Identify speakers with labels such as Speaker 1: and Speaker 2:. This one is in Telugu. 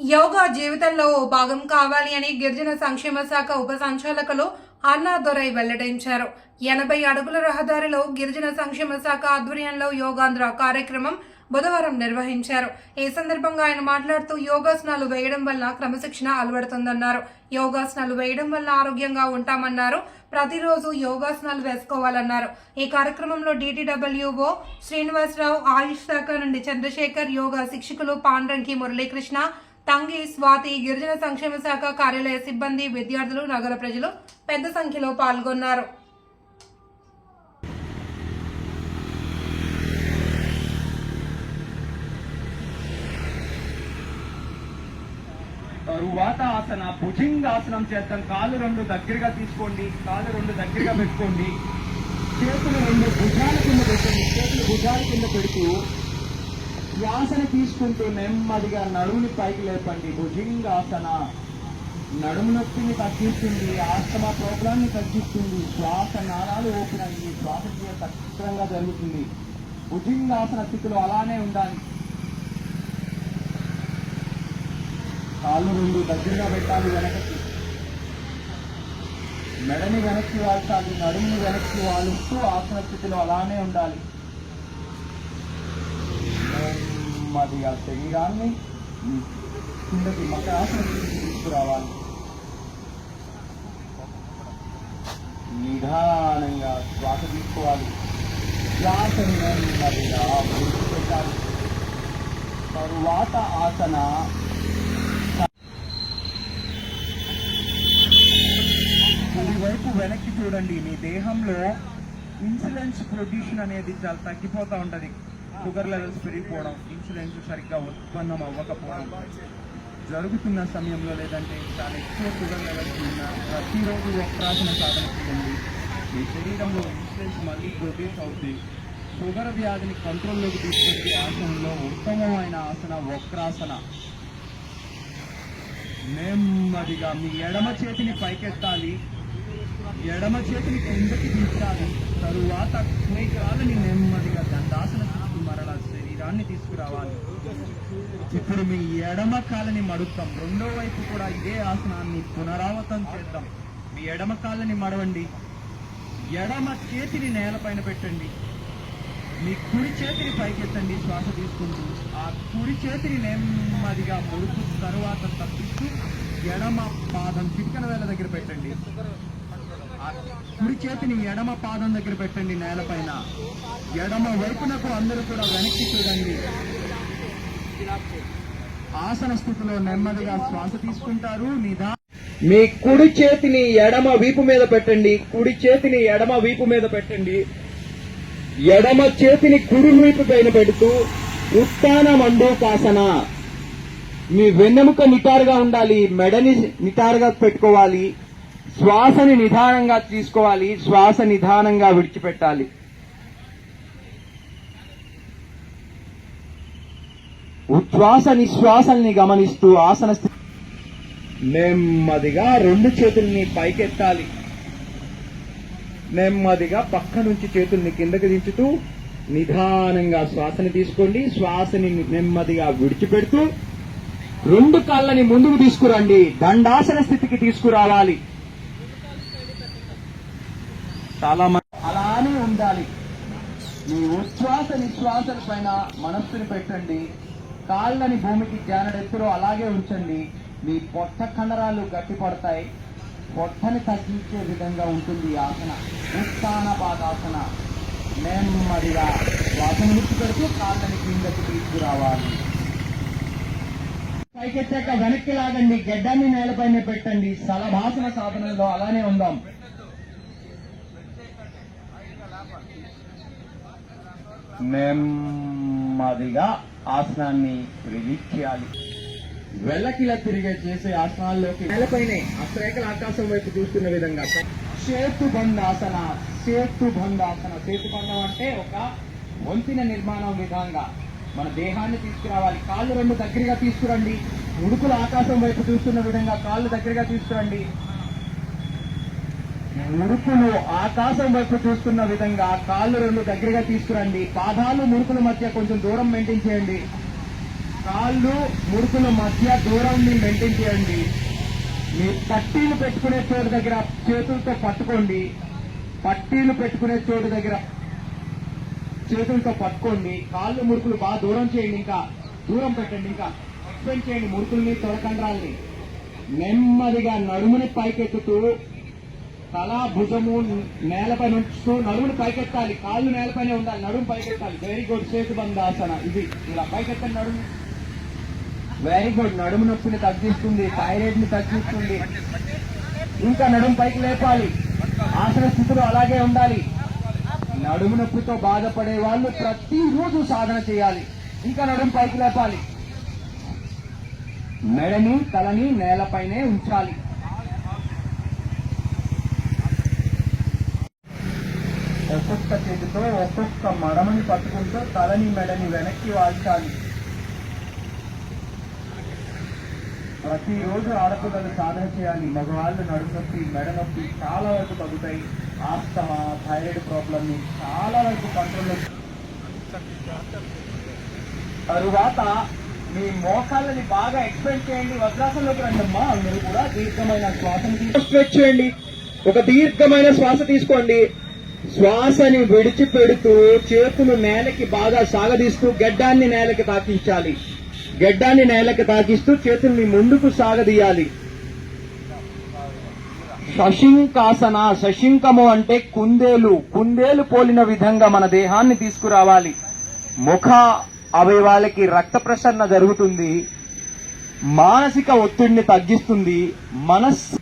Speaker 1: యోగా జీవితంలో ఓ భాగం కావాలి అని గిరిజన సంక్షేమ శాఖ ఉప సంచాలకులు అన్నా దొరై వెల్లడించారు. ఎనభై అడుగుల రహదారిలో గిరిజన సంక్షేమ శాఖ ఆధ్వర్యంలో యోగాంధ్ర కార్యక్రమం బుధవారం నిర్వహించారు. ఈ సందర్భంగా ఆయన మాట్లాడుతూ యోగాసనాలు వేయడం వల్ల క్రమశిక్షణ అలవడుతుందన్నారు. యోగాసనాలు వేయడం వల్ల ఆరోగ్యంగా ఉంటామన్నారు. ప్రతిరోజు యోగాసనాలు వేసుకోవాలన్నారు. ఈ కార్యక్రమంలో డిటిడబ్ల్యూఓ శ్రీనివాసరావు ఆయుష్ శాఖ నుండి చంద్రశేఖర్ యోగా శిక్షకులు పాండ్రంకి మురళీకృష్ణ తంగి స్వాతి గిరిజన సంక్షేమ శాఖ కార్యాలయ సిబ్బంది విద్యార్థులు నగర ప్రజలు పెద్ద సంఖ్యలో పాల్గొన్నారు.
Speaker 2: తరువాత ఆసన భుజంగాసనం చేద్దాం కాలు రెండు దగ్గరగా తీసుకోండి. కాలు రెండు దగ్గరగా పెట్టుకోండి. చేతులు రెండు భుజాల కింద పెట్టండి. చేతులు భుజాల కింద పెడుతూ శ్వాసను తీసుకుంటూ నెమ్మదిగా నడుముని పైకి లేపండి. భుజంగాసన నడుము నొప్పిని తగ్గిస్తుంది ఆస్తమా ప్రోగ్రాన్ని తగ్గిస్తుంది శ్వాస నాళాలు ఓపెన్ అయ్యి శ్వాసక్రియ సక్రంగా జరుగుతుంది. భుజంగాసన స్థితిలో అలానే ఉండాలి. కాళ్ళు రెండు దగ్గరగా పెట్టాలి వెనకకి. మెడని వెనక్కి వాల్చాలి నడుముని వెనక్కి వాలుస్తూ ఆసన స్థితిలో అలానే ఉండాలి. నెమ్మదిగా శరీరాన్ని కిందకి మకరాసన తీసుకురావాలి. నిదానంగా శ్వాస తీసుకోవాలి. శ్వాసని నెమ్మదిగా విడిచిపెట్టాలి తరువాత ఆసన. కుడివైపు వెనక్కి చూడండి మీ దేహంలో ఇన్సులెన్స్ ప్రొడ్యూషన్ అనేది చాలా తగ్గిపోతూ ఉంటుంది. షుగర్ లెవెల్స్ పెరిగిపోవడం ఇన్సూరెన్స్ సరిగ్గా ఉత్పన్నం అవ్వకపోవడం జరుగుతున్న సమయంలో లేదంటే చాలా ఎక్కువ షుగర్ లెవెల్స్ ఉన్న ప్రతిరోజు వక్రాసన సాధన చేయండి. మీ శరీరంలో ఇన్సూరెన్స్ మళ్ళీ ప్రొడ్యూస్ అవుతుంది షుగర్ వ్యాధిని కంట్రోల్లోకి తీసుకొచ్చే ఆసనంలో ఉత్తమమైన ఆసన వక్రాసన. నెమ్మదిగా మీ ఎడమ చేతిని పైకెత్తాలి. ఎడమ చేతిని కిందకి తీసుకు తరువాత కుడి కాలని నెమ్మదిగా దండాసన స్థితికి మరలా శరీరాన్ని ఇప్పుడు మీ ఎడమ కాలని మడుతాం రెండో వైపు కూడా ఇదే ఆసనాన్ని పునరావృతం చేద్దాం. మీ ఎడమ కాలని మడవండి. ఎడమ చేతిని నేలపైన పెట్టండి. మీ కుడి చేతిని పైకెత్తండి శ్వాస తీసుకుంటూ. ఆ కుడి చేతిని నెమ్మదిగా ముడుపు తరువాత తప్పిస్తూ ఎడమ పాదం చిటికన వేల దగ్గర పెట్టండి. కుడి చేతిని ఎడమ పాదం దగ్గర పెట్టండి నేలపైన. ఎడమ వైపునకు అందరూ కూడా వెనక్కి చూడండి. ఆసన స్థితిలో నెమ్మదిగా శ్వాస తీసుకుంటారు. నిదా మీ కుడి చేతిని ఎడమ వీపు మీద పెట్టండి. కుడి చేతిని ఎడమ వీపు మీద పెట్టండి. ఎడమ చేతిని కుడి వీపు పైన పెడుతూ ఉత్తాన మండూకాసన మీ వెన్నెముక నిటారుగా ఉండాలి. మెడని నిటారుగా పెట్టుకోవాలి. శ్వాసని నిదానంగా తీసుకోవాలి శ్వాస నిదానంగా విడిచిపెట్టాలి. ఉచ్ఛ్వాస నిశ్వాసల్ని గమనిస్తూ ఆసన స్థితి నెమ్మదిగా రెండు చేతుల్ని పైకెత్తాలి. నెమ్మదిగా పక్క నుంచి చేతుల్ని కిందకి దించుతూ నిదానంగా శ్వాసని తీసుకోండి. శ్వాసని నెమ్మదిగా విడిచిపెడుతూ రెండు కాళ్ళని ముందుకు తీసుకురండి. దండాసన స్థితికి తీసుకురావాలి. చాలా మంది అలానే ఉండాలి. మీ ఉచ్ఛ్వాస నిశ్వాసల పైన మనస్సుని పెట్టండి. కాళ్ళని భూమికి జానడెత్తులో అలాగే ఉంచండి. మీ పొట్ట కండరాలు గట్టిపడతాయి. పొట్టని తగ్గించే విధంగా ఉంటుంది ఈ ఆసన. ఉత్తాన బాధాసన నెమ్మదిగా శ్వాసను విడిచిపెడుతూ కాళ్ళని కిందకి తీసుకురావాలి. పైకెత్తాక వెనక్కి లాగండి. గడ్డాన్ని నేలపైన పెట్టండి. సలభాసన సాధనలో అలానే ఉందాం. నెమ్మదిగా ఆసనాన్ని రిలీజ్ చేయాలి వెళ్ళకిలా తిరిగే చేసే ఆసనాల్లోకి నేలపైనే అశ్రేకల ఆకాశం వైపు చూస్తున్న విధంగా. సేతు బంధాసన సేతు బంధాసన సేతు బంధం అంటే ఒక వంతిన నిర్మాణం విధంగా మన దేహాన్ని తీసుకురావాలి. కాళ్ళు రెండు దగ్గరగా తీసుకురండి. ఉడుకులు ఆకాశం వైపు చూస్తున్న విధంగా కాళ్ళు దగ్గరగా తీసుకురండి. మురుకులు ఆకాశం వైపు చూస్తున్న విధంగా కాళ్ళు రెండు దగ్గరగా తీసుకురండి. పాదాలు మురుకుల మధ్య కొంచెం దూరం మెయింటైన్ చేయండి. కాళ్ళు మురుకుల మధ్య దూరాన్ని మెయింటైన్ చేయండి. మీ పట్టీలు పెట్టుకునే చోటు దగ్గర చేతులతో పట్టుకోండి. పట్టీలు పెట్టుకునే చోటు దగ్గర చేతులతో పట్టుకోండి. కాళ్ళు మురుకులు బాగా దూరం చేయండి ఇంకా. దూరం పెట్టండి ఇంకా. ఎక్స్పెండ్ చేయండి మురుకుల్ని తొలకండ్రాల్ని. నెమ్మదిగా నడుముని పైకెత్తుతూ తల భుజము నేలపై ఉంచుతూ నడుమును పైకెత్తాలి. కాళ్ళు నేలపైనే ఉండాలి. నడుము పైకెత్తాలి. వెరీ గుడ్ చేతు బంధాసన. ఇది. ఇలా పైకెత్తండి నడుము. వెరీ గుడ్ నడుము నొప్పిని తగ్గిస్తుంది. థైరాయిడ్ని తగ్గిస్తుంది. ఇంకా నడుము పైకి లేపాలి. ఆసన స్థితిలో అలాగే ఉండాలి. నడుము నొప్పితో బాధపడే వాళ్ళు ప్రతిరోజు సాధన చేయాలి. ఇంకా నడుము పైకి లేపాలి. మెడని తలని నేలపైనే ఉంచాలి ఒక్కొక్క చేతితో ఒక్కొక్క మడమని పట్టుకుంటూ తలని మెడని వెనక్కి వాల్చాలి. ప్రతిరోజు ఆడపిల్లలు సాధన చేయాలి. మగవాళ్ళు నడుము నొప్పి మెడ నొప్పి చాలా వరకు తగ్గుతాయి. ఆస్తమా థైరాయిడ్ ప్రాబ్లమ్ని చాలా వరకు కంట్రోల్ తరువాత మీ మోకాళ్ళని బాగా ఎక్స్పెండ్ చేయండి. వజ్రాసంలోకి రండి అమ్మా అందరూ కూడా దీర్ఘమైన శ్వాసను స్ట్రెచ్ చేయండి. ఒక దీర్ఘమైన శ్వాస తీసుకోండి. శ్వాసని విడిచిపెడుతూ చేతులు నేలకి బాగా సాగదీస్తూ గడ్డాన్ని నేలకి తాకించాలి. గడ్డాన్ని నేలకి తాకిస్తూ చేతుల్ని ముందుకు సాగదీయాలి. శశింకాసన శశింకము అంటే కుందేలు. కుందేలు పోలిన విధంగా మన దేహాన్ని తీసుకురావాలి. ముఖ అవయవాలకి రక్త ప్రసరణ జరుగుతుంది. మానసిక ఒత్తిడిని తగ్గిస్తుంది. మనస్